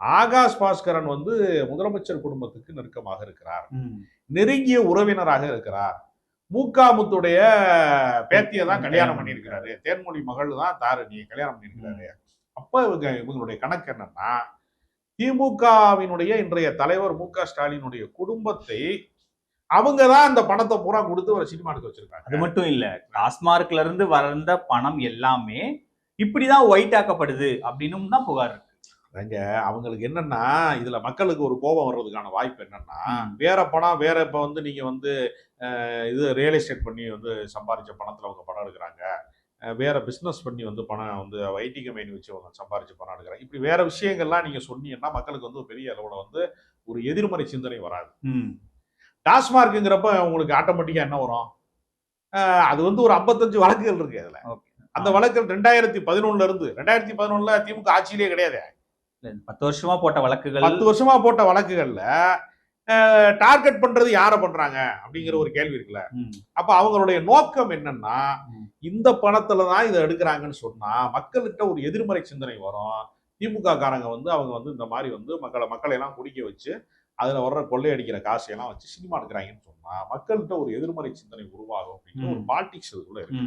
ஆகாஷ் பாஸ்கரன் வந்து முதலமைச்சர் குடும்பத்துக்கு நெருக்கமாக இருக்கிறார். நெருங்கிய உறவினராக இருக்கிறார். மூக்காமுத்துடைய பேத்தியை தான் கல்யாணம் பண்ணியிருக்கிறாரு. தேன்மொழி மகள் தான் தாரணி கல்யாணம் பண்ணியிருக்கிறாரு. அப்ப இவங்க இவங்களுடைய கணக்கு என்னன்னா திமுகவினுடைய இன்றைய தலைவர் மு க ஸ்டாலினுடைய குடும்பத்தை அவங்க தான் அந்த பணத்தை பூரா கொடுத்து ஒரு சினிமா எடுக்க வச்சிருக்காங்க. அது மட்டும் இல்ல டாஸ்மார்க்ல இருந்து வளர்ந்த பணம் எல்லாமே இப்படிதான் ஒயிட் ஆக்கப்படுது அப்படின்னு தான் புகார் அங்க அவங்களுக்கு என்னன்னா இதுல மக்களுக்கு ஒரு கோபம் வர்றதுக்கான வாய்ப்பு என்னன்னா. வேற பணம் வேற இப்ப வந்து நீங்க வந்து இது ரியல் எஸ்டேட் பண்ணி வந்து சம்பாரிச்ச பணத்துல அவங்க பணம் எடுக்கிறாங்க. வேற பிசினஸ் பண்ணி வந்து பணம் வந்து ஐடி கம்பெனி வச்சு அவங்க சம்பாரிச்ச பணம் எடுக்கிறாங்க. இப்படி வேற விஷயங்கள்லாம் நீங்க சொன்னீங்கன்னா மக்களுக்கு வந்து பெரிய அளவுல வந்து ஒரு எதிர்மறை சிந்தனை வராது. டாஸ்மார்க்குங்கிறப்ப உங்களுக்கு ஆட்டோமேட்டிக்கா என்ன வரும்? அது வந்து ஒரு 55 வழக்குகள் இருக்கு அதுல. அந்த வழக்குகள் ரெண்டாயிரத்தி பதினொன்னுல இருந்து ரெண்டாயிரத்தி பதினொன்னுல திமுக ஆட்சியிலே கிடையாது. பத்து வருஷமா போட்ட வழக்குகள் பத்து வருஷமா போட்ட வழக்குகள்ல டார்கெட் பண்றது யார பண்றாங்க அப்படிங்கிற ஒரு கேள்வி இருக்குல்ல. அப்ப அவங்களுடைய நோக்கம் என்னன்னா. இந்த பணத்துல தான் இதை எடுக்கிறாங்கன்னு சொன்னா மக்கள்கிட்ட ஒரு எதிர்மறை சிந்தனை வரும் திமுக காரங்க வந்து அவங்க வந்து இந்த மாதிரி வந்து மக்களை மக்களை எல்லாம் குடிக்க வச்சு அதுல வர்ற கொள்ளையடிக்கிற காசையெல்லாம் வச்சு சினிமா எடுக்கிறாங்கன்னு சொன்னா மக்கள்கிட்ட ஒரு எதிர்மறை சிந்தனை உருவாகும் அப்படிங்கிற ஒரு. பாலிடிக்ஸ் இதுக்குள்ள இருக்கு.